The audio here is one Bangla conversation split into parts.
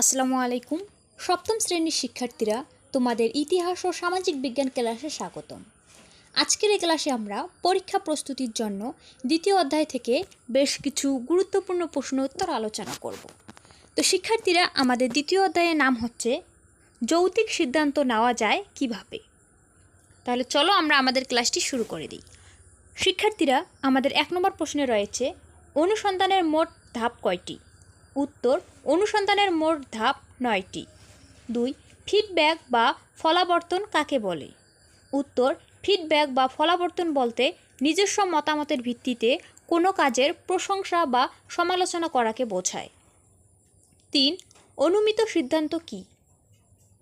আসসালামু আলাইকুম। সপ্তম শ্রেণির শিক্ষার্থীরা, তোমাদের ইতিহাস ও সামাজিক বিজ্ঞান ক্লাসে স্বাগতম। আজকের এই ক্লাসে আমরা পরীক্ষা প্রস্তুতির জন্য দ্বিতীয় অধ্যায় থেকে বেশ কিছু গুরুত্বপূর্ণ প্রশ্ন উত্তর আলোচনা করব। তো শিক্ষার্থীরা, আমাদের দ্বিতীয় অধ্যায়ের নাম হচ্ছে, যৌতিক সিদ্ধান্ত নেওয়া যায় কীভাবে? তাহলে চলো আমরা আমাদের ক্লাসটি শুরু করে দিই। শিক্ষার্থীরা, আমাদের এক নম্বর প্রশ্নে রয়েছে, অনুসন্ধানের মোট ধাপ কয়টি? উত্তর, অনুসন্ধানের মোট ধাপ নয়টি। দুই ফিডব্যাক বা ফলাবর্তন কাকে বলে? উত্তর ফিডব্যাক বা ফলাবর্তন বলতে নিজস্ব মতামতের ভিত্তিতে কোনো কাজের প্রশংসা বা সমালোচনা করাকে বোঝায়। তিন, অনুমিত সিদ্ধান্ত কী?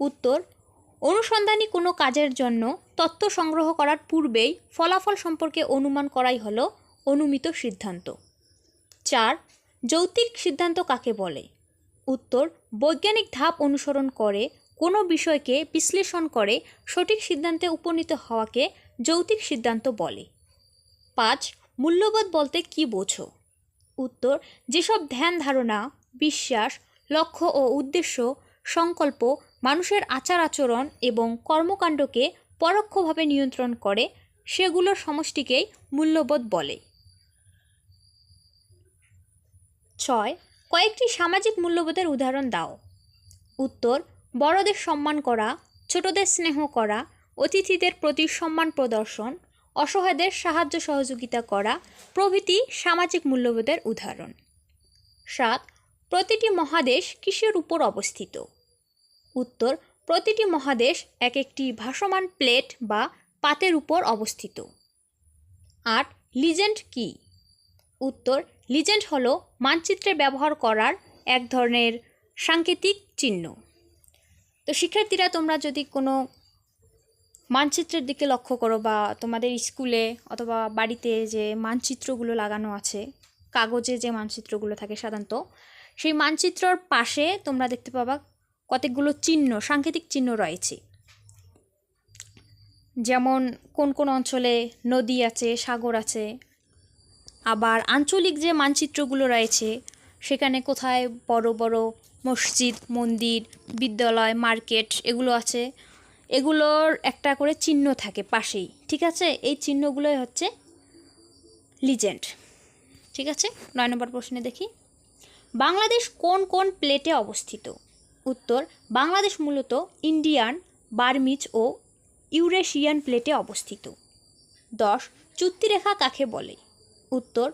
উত্তর, অনুসন্ধানী কোনো কাজের জন্য তথ্য সংগ্রহ করার পূর্বেই ফলাফল সম্পর্কে অনুমান করাই হলো অনুমিত সিদ্ধান্ত। চার যৌতিক সিদ্ধান্ত কাকে বলে? উত্তর, বৈজ্ঞানিক ধাপ অনুসরণ করে, কোনো বিষয়কে বিশ্লেষণ করে, সঠিক সিদ্ধান্তে উপনীত হওয়াকে যৌতিক সিদ্ধান্ত বলে। পাঁচ, মূল্যবোধ বলতে কী বোঝো? উত্তর, যেসব ধ্যান ধারণা, বিশ্বাস, লক্ষ্য ও উদ্দেশ্য, সংকল্প, মানুষের আচার আচরণ এবং কর্মকাণ্ডকে পরোক্ষভাবে নিয়ন্ত্রণ করে, সেগুলোর সমষ্টিকেই মূল্যবোধ বলে। ছয়, কয়েকটি সামাজিক মূল্যবোধের উদাহরণ দাও। উত্তর, বড়দের সম্মান করা, ছোটদের স্নেহ করা, অতিথিদের প্রতি সম্মান প্রদর্শন, অসহায়দের সাহায্য সহযোগিতা করা, প্রভৃতি সামাজিক মূল্যবোধের উদাহরণ। সাত, প্রতিটি মহাদেশ কিসের উপর অবস্থিত? উত্তর, প্রতিটি মহাদেশ এক একটি ভাসমান প্লেট বা পাতের উপর অবস্থিত। আট, লিজেন্ড কী? উত্তর লিজেন্ড হল মানচিত্রে ব্যবহার করার এক ধরনের সাংকেতিক চিহ্ন। তো শিক্ষার্থীরা, তোমরা যদি কোনো মানচিত্রের দিকে লক্ষ্য করো বা তোমাদের স্কুলে অথবা বাড়িতে যে মানচিত্রগুলো লাগানো আছে, কাগজে যে মানচিত্রগুলো থাকে সাধারণত, সেই মানচিত্রর পাশে তোমরা দেখতে পাবা কতকগুলো চিহ্ন, সাংকেতিক চিহ্ন রয়েছে। যেমন কোন কোন অঞ্চলে নদী আছে, সাগর আছে আবার আঞ্চলিক যে মানচিত্রগুলো রয়েছে, সেখানে কোথায় বড় বড় মসজিদ, মন্দির, বিদ্যালয়, মার্কেট এগুলো আছে, এগুলোর একটা করে চিহ্ন থাকে পাশেই, ঠিক আছে? এই চিহ্নগুলোই হচ্ছে লিজেন্ড ঠিক আছে? নয় নম্বর প্রশ্নে দেখি। বাংলাদেশ কোন কোন প্লেটে অবস্থিত? উত্তর, বাংলাদেশ মূলত ইন্ডিয়ান, বার্মিজ ও ইউরেশিয়ান প্লেটে অবস্থিত। দশ, চুক্তিরেখা কাকে বলে? উত্তর,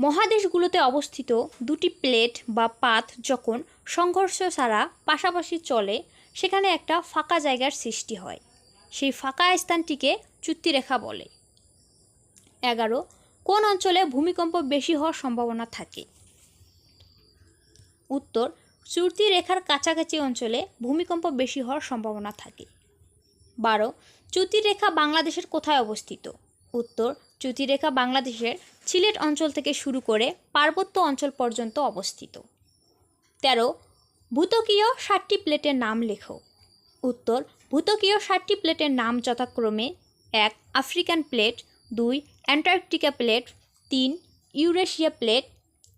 মহাদেশগুলোতে অবস্থিত দুটি প্লেট বা পাত যখন সংঘর্ষ ছাড়া পাশাপাশি চলে, সেখানে একটা ফাঁকা জায়গার সৃষ্টি হয়। সেই ফাঁকা স্থানটিকে চুক্তিরেখা বলে। এগারো, কোন অঞ্চলে ভূমিকম্প বেশি হওয়ার সম্ভাবনা থাকে? উত্তর চুর্তি রেখার কাছাকাছি অঞ্চলে ভূমিকম্প বেশি হওয়ার সম্ভাবনা থাকে। বারো চ্যুতিরেখা বাংলাদেশের কোথায় অবস্থিত? উত্তর, চ্যুতিরেখা বাংলাদেশের সিলেট অঞ্চল থেকে শুরু করে পার্বত্য অঞ্চল পর্যন্ত অবস্থিত। তেরো, ভূতকীয় ষাটটি প্লেটের নাম লেখো। উত্তর, ভূতকীয় ষাটটি প্লেটের নাম যথাক্রমে এক, আফ্রিকান প্লেট, দুই, অ্যান্টার্কটিকা প্লেট, তিন, ইউরেশিয়া প্লেট,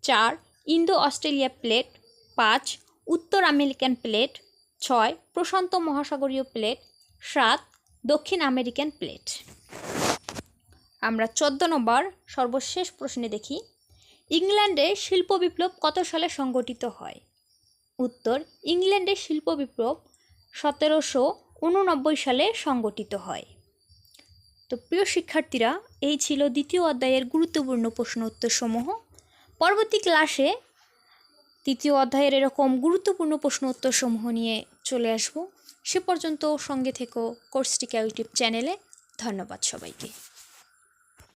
চার ইন্দো অস্ট্রেলিয়া প্লেট, পাঁচ, উত্তর আমেরিকান প্লেট, ছয়, প্রশান্ত মহাসাগরীয় প্লেট, সাত, দক্ষিণ আমেরিকান প্লেট। আমরা চোদ্দ নম্বর সর্বশেষ প্রশ্নে দেখি, ইংল্যান্ডে শিল্প বিপ্লব কত সালে সংগঠিত হয়? উত্তর, ইংল্যান্ডে শিল্প বিপ্লব সতেরোশো উননব্বই সালে সংগঠিত হয়। তো প্রিয় শিক্ষার্থীরা, এই ছিল দ্বিতীয় অধ্যায়ের গুরুত্বপূর্ণ প্রশ্ন উত্তরসমূহ। পরবর্তী ক্লাসে তৃতীয় অধ্যায়ের এরকম গুরুত্বপূর্ণ প্রশ্ন উত্তরসমূহ নিয়ে চলে আসব। সে পর্যন্ত সঙ্গে থেকো কোর্সটিকা ইউটিউব চ্যানেলে। ধন্যবাদ সবাইকে।